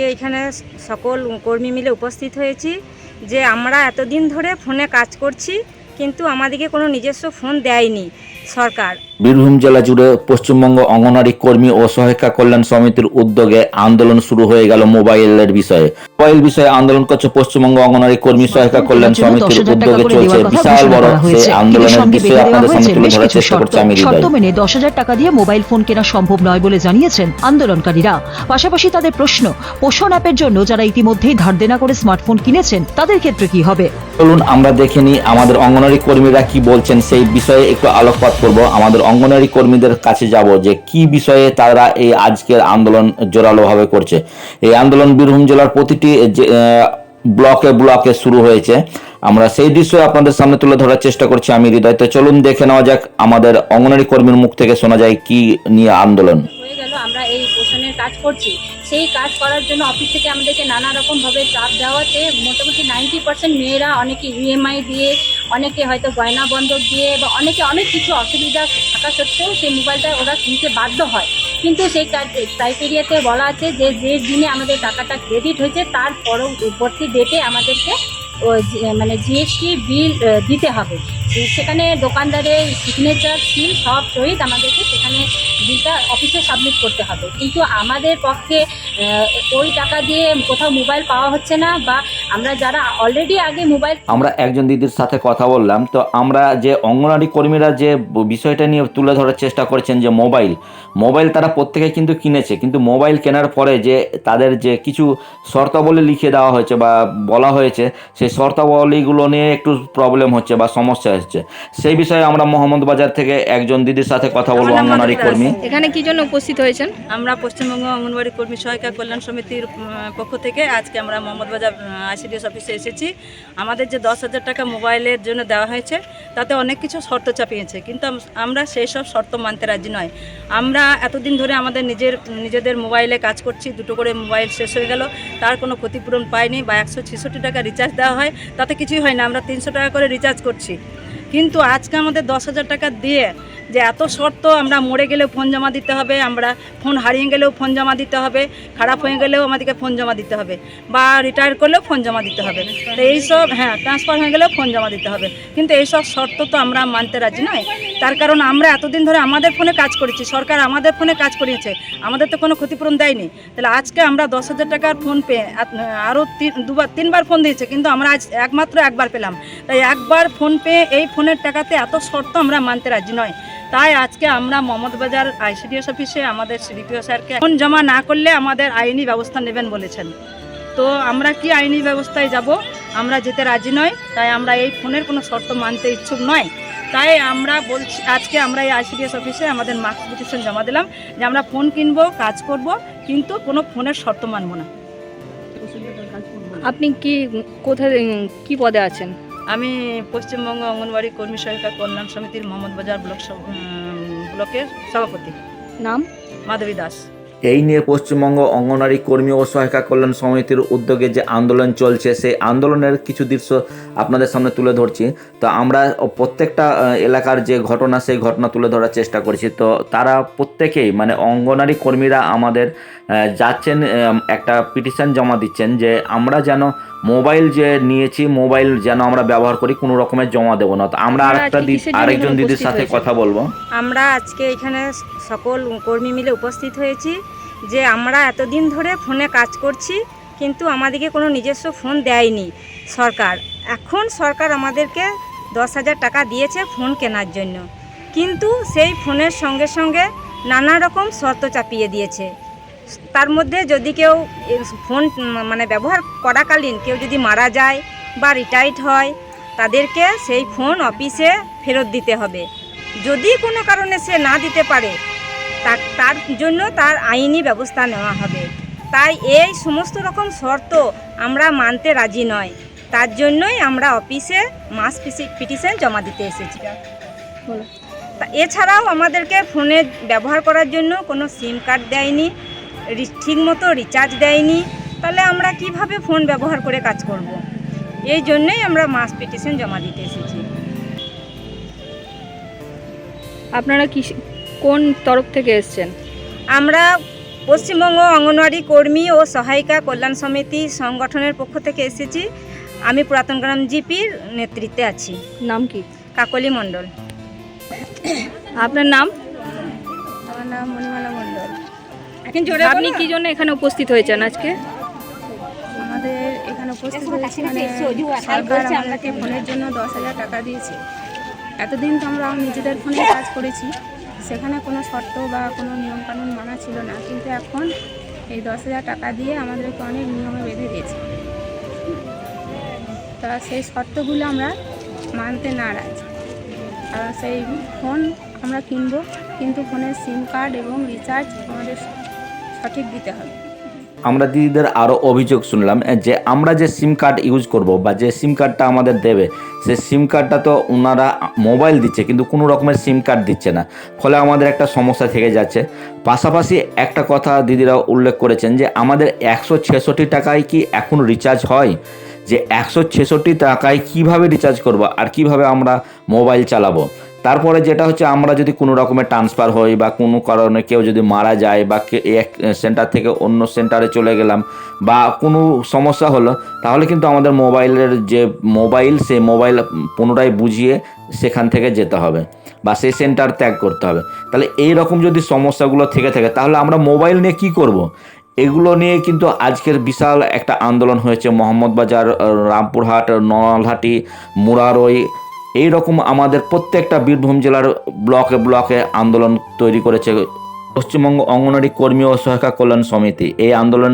আজকে এখানে সকল কর্মী মিলে উপস্থিত হয়েছি যে আমরা এতদিন ধরে ফোনে কাজ করছি, কিন্তু আমাদেরকে কোনো নিজস্ব ফোন দেয়নি সরকার। বীরভূম জেলা জুড়ে পশ্চিমবঙ্গ অঙ্গনারী কর্মী ও সহায়িকা কল্যাণ সমিতির উদ্যোগে আন্দোলন শুরু হয়ে গেল মোবাইলের বিষয়ে। মোবাইল বিষয়ে আন্দোলন করছে পশ্চিমবঙ্গ অঙ্গনারী কর্মী সহায়িকা কল্যাণ সমিতির উদ্যোগে চলছে বিশাল বড় সেই আন্দোলনের বিষয়ে আপনাদের সামনে তুলে ধরার চেষ্টা করছে আমি শর্ত মেনে দশ হাজার টাকা দিয়ে মোবাইল ফোন কেনা সম্ভব নয় বলে জানিয়েছেন আন্দোলনকারীরা। পাশাপাশি তাদের প্রশ্ন পোষণ অ্যাপের জন্য যারা ইতিমধ্যেই ধার দেনা করে স্মার্টফোন কিনেছেন তাদের ক্ষেত্রে কি হবে? চলুন আমরা দেখে নিই আমাদের অঙ্গনারী কর্মীরা কি বলছেন সেই বিষয়ে একটু আলোকপাত করব আমাদের অঙ্গনারী কর্মীদের কাছে যাব যে কি বিষয়ে তারা এই আজকের আন্দোলন জোরালোভাবে করছে। এই আন্দোলন বীরভূম জেলার প্রতিটি ব্লকে ব্লকে শুরু হয়েছে। আমরা সেই দৃশ্য আপনাদের সামনে তুলে ধরার চেষ্টা করছি আমি হৃদয়। তো চলুন দেখে নেওয়া যাক আমাদের অঙ্গনারী কর্মীর মুখ থেকে শোনা যায় কি নিয়ে আন্দোলন। আমরা এই কাজ করছি। সেই কাজ করার জন্য অফিস থেকে আমাদেরকে নানা রকমভাবে চাপ দেওয়াতে মোটামুটি নাইনটি পার্সেন্ট মেয়েরা অনেকে ইএমআই দিয়ে অনেকে হয়তো গয়না বন্ধক দিয়ে বা অনেকে অনেক কিছু অসুবিধা থাকা সত্ত্বেও সেই মোবাইলটা ওরা কিনতে বাধ্য হয়। কিন্তু সেই ক্রাইটেরিয়াতে বলা আছে যে যে দিনে আমাদের টাকাটা ক্রেডিট হয়েছে, তার পরবর্তী ডেটে আমাদেরকে মানে জিএসটি বিল দিতে হবে। সেখানে দোকানদারের সিগনেচার সিল সব সহিত আমাদেরকে সেখানে বিলটা অফিসে সাবমিট করতে হবে কিন্তু আমাদের পক্ষে ওই টাকা দিয়ে কোথাও মোবাইল পাওয়া হচ্ছে না বা আমরা যারা অলরেডি আগে মোবাইল আমরা একজন দিদির সাথে কথা বললাম তো আমরা যে অঙ্গনারী কর্মীরা যে বিষয়টা নিয়ে তুলে ধরার চেষ্টা করেছেন যে মোবাইল মোবাইল তারা প্রত্যেকে কিন্তু কিনেছে কিন্তু মোবাইল কেনার পরে যে তাদের যে কিছু শর্তাবলী লিখে দেওয়া হয়েছে বা বলা হয়েছে সেই শর্তাবলীগুলো নিয়ে একটু প্রবলেম হচ্ছে বা সমস্যা হচ্ছে সেই বিষয়ে আমরা মোহাম্মদ বাজার থেকে একজন দিদির সাথে কথা বলব দাস। কর্মী এখানে কি জন্য উপস্থিত হয়েছেন? আমরা পশ্চিমবঙ্গ অঙ্গনবাড়ি কর্মী সহায়িকা কল্যাণ সমিতির পক্ষ থেকে আজকে আমরা মোহাম্মদ বাজার আইসিডিএস অফিসে এসেছি। আমাদের যে দশ হাজার টাকা মোবাইলের জন্য দেওয়া হয়েছে তাতে অনেক কিছু শর্ত চাপিয়েছে। কিন্তু আমরা সেই সব শর্ত মানতে রাজি নয়। আমরা এতদিন ধরে আমাদের নিজের নিজেদের মোবাইলে কাজ করছি দুটো করে মোবাইল শেষ হয়ে গেল তার কোনো ক্ষতিপূরণ পাইনি বা একশো ছেষট্টি টাকা রিচার্জ দেওয়া হয় তাতে কিছুই হয় না। আমরা তিনশো টাকা করে রিচার্জ করছি। কিন্তু আজকে আমাদের দশ হাজার টাকা দিয়ে যে এত শর্ত, আমরা মরে গেলেও ফোন জমা দিতে হবে, আমরা ফোন হারিয়ে গেলেও ফোন জমা দিতে হবে, খারাপ হয়ে গেলেও আমাদেরকে ফোন জমা দিতে হবে, বা রিটায়ার করলেও ফোন জমা দিতে হবে। তো এইসব হ্যাঁ ট্রান্সফার হয়ে গেলেও ফোন জমা দিতে হবে। কিন্তু এইসব শর্ত তো আমরা মানতে রাজি নয়। তার কারণ আমরা এতদিন ধরে আমাদের ফোনে কাজ করেছি, সরকার আমাদের ফোনে কাজ করিয়েছে, আমাদের তো কোনো ক্ষতিপূরণ দেয়নি। তাহলে আজকে আমরা দশ হাজার টাকার ফোন পেয়ে আরও দুবার, তিনবার ফোন দিয়েছে, কিন্তু আমরা আজ একমাত্র একবার পেলাম। তাই একবার ফোন পেয়ে এই ফোনের টাকাতে এত শর্ত আমরা মানতে রাজি নয়। তাই আজকে আমরা বাজার আইসিডিএস অফিসে আমাদের সিডিপিও স্যারকে ফোন জমা না করলে আমাদের আইনি ব্যবস্থা নেবেন বলেছেন। তো আমরা কি আইনি ব্যবস্থায় যাব? আমরা যেতে রাজি নয় তাই আমরা এই ফোনের কোনো শর্ত মানতে ইচ্ছুক নয় তাই আমরা বলছি, আজকে আমরা এই আইসিডিএস অফিসে আমাদের মার্কস পিটিশন জমা দিলাম যে আমরা ফোন কিনবো, কাজ করব, কিন্তু কোনো ফোনের শর্ত মানব না। আপনি কি কোথায় কি পদে আছেন? আমি পশ্চিমবঙ্গ অঙ্গনবাড়ি কর্মী সহায়িকা কল্যাণ সমিতির মোহাম্মদ বাজার ব্লক ব্লকের সভাপতি। নাম? মাধবী দাস। এই নিয়ে পশ্চিমবঙ্গ অঙ্গনারী কর্মী ও সহায়িকা কল্যাণ সমিতির উদ্যোগে যে আন্দোলন চলছে সেই আন্দোলনের কিছু দৃশ্য আপনাদের সামনে তুলে ধরছি। তো আমরা প্রত্যেকটা এলাকার যে ঘটনা সেই ঘটনা তুলে ধরার চেষ্টা করছি। তো তারা প্রত্যেকেই মানে অঙ্গনারী কর্মীরা আমাদের যাচ্ছেন একটা পিটিশন জমা দিচ্ছেন যে আমরা যেন মোবাইল যে নিয়েছি মোবাইল যেন আমরা ব্যবহার করি কোনো রকমের জমা দেবো না। তো আমরা আরেকটা দিদি আরেকজন দিদির সাথে কথা বলব। আমরা আজকে এখানে সকল কর্মী মিলে উপস্থিত হয়েছি। যে আমরা এতদিন ধরে ফোনে কাজ করছি, কিন্তু আমাদেরকে কোনো নিজস্ব ফোন দেয়নি সরকার। এখন সরকার আমাদেরকে দশ হাজার টাকা দিয়েছে ফোন কেনার জন্য। কিন্তু সেই ফোনের সঙ্গে সঙ্গে নানা রকম শর্ত চাপিয়ে দিয়েছে। তার মধ্যে যদি কেউ ফোন মানে ব্যবহার করাকালীন কেউ যদি মারা যায় বা রিটায়ার্ড হয়, তাদেরকে সেই ফোন অফিসে ফেরত দিতে হবে। যদি কোনো কারণে সে না দিতে পারে তার তার জন্য? তার আইনি ব্যবস্থা নেওয়া হবে। তাই এই সমস্ত রকম শর্ত আমরা মানতে রাজি নয়। তার জন্যই আমরা অফিসে মাস পিটিশন জমা দিতে এসেছি। এছাড়াও আমাদেরকে ফোনে ব্যবহার করার জন্য কোনো সিম কার্ড দেয়নি ঠিকমতো রিচার্জ দেয়নি। তাহলে আমরা কীভাবে ফোন ব্যবহার করে কাজ করব। এই জন্যই আমরা মাস পিটিশন জমা দিতে এসেছি। আপনারা কি কোন তরফ থেকে এসেছেন? আমরা পশ্চিমবঙ্গ অঙ্গনওয়াড়ি কর্মী ও সহায়িকা কল্যাণ সমিতি সংগঠনের পক্ষ থেকে এসেছি। আমি পুরাতনগ্রাম জিপির নেতৃত্বে আছি। নাম কি? কাকলি মণ্ডল। আপনার নাম? আমার নাম মণিমালা মণ্ডল। আপনি কি জন্য এখানে উপস্থিত হয়েছেন আজকে? আমাদের এখানে উপস্থিত হয়েছে মানে সরকার আমাদেরকে ফোনের জন্য দশ হাজার টাকা দিয়েছে। এতদিন তো আমরা নিজেদের ফোনে কাজ করেছি। সেখানে কোনো শর্ত বা কোনো নিয়মকানুন মানা ছিল না। কিন্তু এখন এই দশ হাজার টাকা দিয়ে আমাদেরকে অনেক নিয়মে বেঁধে দিয়েছে। তা সেই শর্তগুলো আমরা মানতে নারাজ। কারণ সেই ফোন আমরা কিনবো, কিন্তু ফোনের সিম কার্ড এবং রিচার্জ আমাদের সঠিক দিতে হবে। আমরা দিদিদের আরও অভিযোগ শুনলাম যে আমরা যে সিম কার্ড ইউজ করব বা যে সিম কার্ডটা আমাদের দেবে, সে সিম কার্ডটা তো ওনারা মোবাইল দিচ্ছে, কিন্তু কোনো রকমের সিম কার্ড দিচ্ছে না। ফলে আমাদের একটা সমস্যা থেকে যাচ্ছে। পাশাপাশি একটা কথা দিদিরা উল্লেখ করেছেন যে, আমাদের একশো ছেষট্টি টাকায় কি এখন রিচার্জ হয়? যে একশো ছেষট্টি টাকায় কীভাবে রিচার্জ করব আর কীভাবে আমরা মোবাইল চালাবো? তারপরে যেটা হচ্ছে আমরা যদি কোনো রকমের ট্রান্সফার হই বা কোনো কারণে কেউ যদি মারা যায় বা এক সেন্টার থেকে অন্য সেন্টারে চলে গেলাম বা কোনো সমস্যা হলো, তাহলে কিন্তু আমাদের মোবাইলের যে মোবাইল, সেই মোবাইল পুনরায় বুঝিয়ে সেখান থেকে যেতে হবে বা সেই সেন্টার ত্যাগ করতে হবে তাহলে এই রকম যদি সমস্যাগুলো থেকে থাকে, তাহলে আমরা মোবাইল নিয়ে কি করব। এগুলো নিয়ে কিন্তু আজকের বিশাল একটা আন্দোলন হয়েছে মোহাম্মদবাজার, রামপুরহাট, নলহাটি, মুরারই এই রকম আমাদের প্রত্যেকটা বীরভূম জেলার ব্লকে ব্লকে আন্দোলন তৈরি করেছে পশ্চিমবঙ্গ অঙ্গনওয়াড়ি কর্মী ও সহায়িকা কল্যাণ সমিতি। এই আন্দোলন